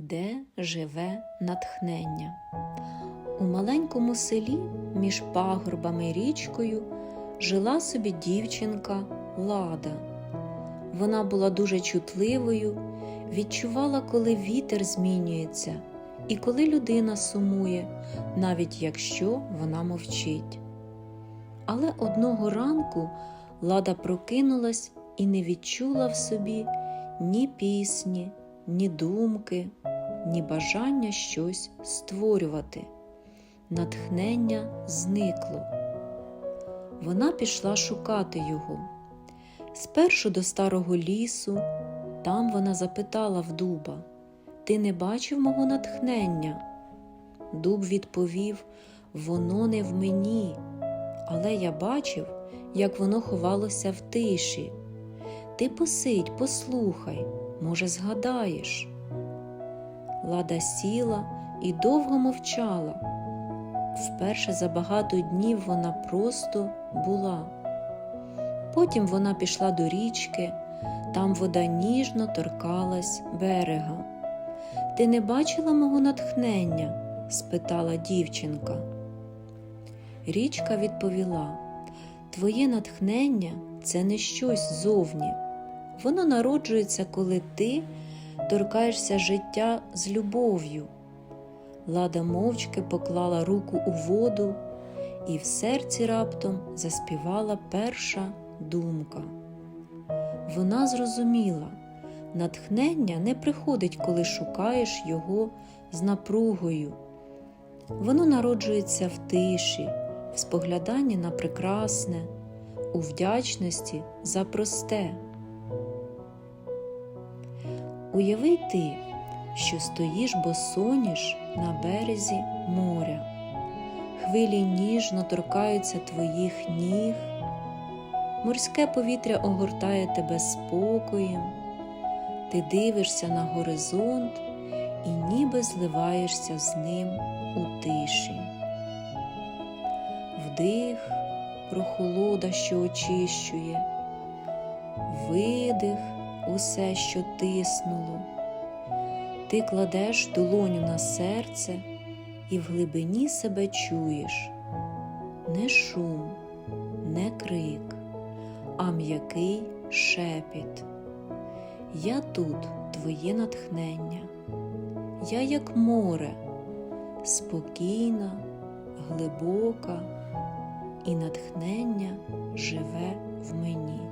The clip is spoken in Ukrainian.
де живе натхнення. У маленькому селі між пагорбами і річкою жила собі дівчинка Лада. Вона була дуже чутливою, відчувала, коли вітер змінюється і коли людина сумує, навіть якщо вона мовчить. Але одного ранку Лада прокинулась і не відчула в собі ні пісні, ні думки, ні бажання щось створювати. Натхнення зникло. Вона пішла шукати його. Спершу до старого лісу, там вона запитала в дуба Ти не бачив мого натхнення? Дуб відповів Воно не в мені, але я бачив, як воно ховалося в тиші. Ти посидь, послухай, може, згадаєш. Лада сіла і довго мовчала. Вперше за багато днів вона просто була. Потім вона пішла до річки, там вода ніжно торкалась берега. Ти не бачила мого натхнення? спитала дівчинка. Річка відповіла Твоє натхнення це не щось зовні. Воно народжується, коли ти торкаєшся життя з любов'ю. Лада мовчки поклала руку у воду, і в серці раптом заспівала перша думка. Вона зрозуміла, натхнення не приходить, коли шукаєш його з напругою. Воно народжується в тиші, в спогляданні на прекрасне, у вдячності за просте. Уяви ти, що стоїш босоніж на березі моря, хвилі ніжно торкаються твоїх ніг, морське повітря огортає тебе спокоєм, ти дивишся на горизонт і ніби зливаєшся з ним у тиші. Вдих, прохолода, що очищує, видих, усе, що тиснуло. Ти кладеш долоню на серце і в глибині себе чуєш не шум, не крик, а м'який шепіт. Я тут твоє натхнення, я як море, спокійна, глибока, і натхнення живе в мені.